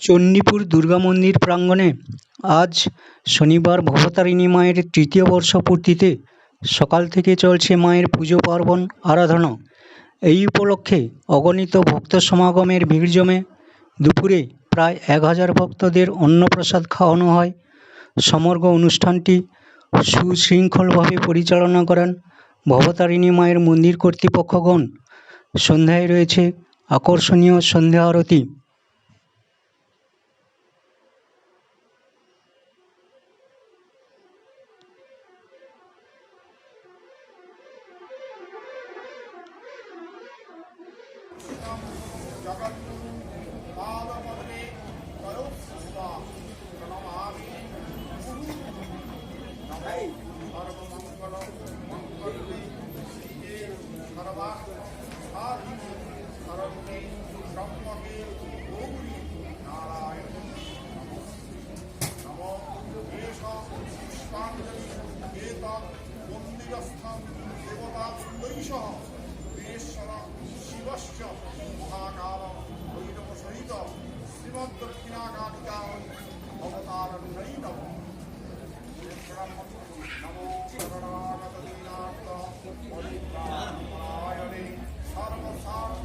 চণ্ডীপুর দুর্গা মন্দির প্রাঙ্গণে আজ শনিবার ভবতারিণী মায়ের তৃতীয় বর্ষপূর্তিতে সকাল থেকে চলছে মায়ের পুজো, পার্বণ, আরাধনা। এই উপলক্ষে অগণিত ভক্ত সমাগমের ভিড় জমে। দুপুরে প্রায় এক হাজার ভক্তদের অন্নপ্রসাদ খাওয়ানো হয়। সমগ্র অনুষ্ঠানটি সুশৃঙ্খলভাবে পরিচালনা করেন ভবতারিণী মায়ের মন্দির কর্তৃপক্ষগণ। সন্ধ্যায় রয়েছে আকর্ষণীয় সন্ধ্যা আরতি। पादपद्मे करोत्सुता प्रणमामि नमो सर्वमङ्गल मङ्गले श्रीये सर्वार्थसाधिके शरण्ये त्र्यम्बके गौरी नारायणी नमो एष पुष्पाञ्जलि एतत् ত্রিপুরাশ্চ মহাকাল ভৈরব সহিত শ্রীমদ্দক্ষিণাকালিকা অবতার নৈনব নমো চরণাগতীনাথ পরিত্রাণায়ণে সর্বসার্থ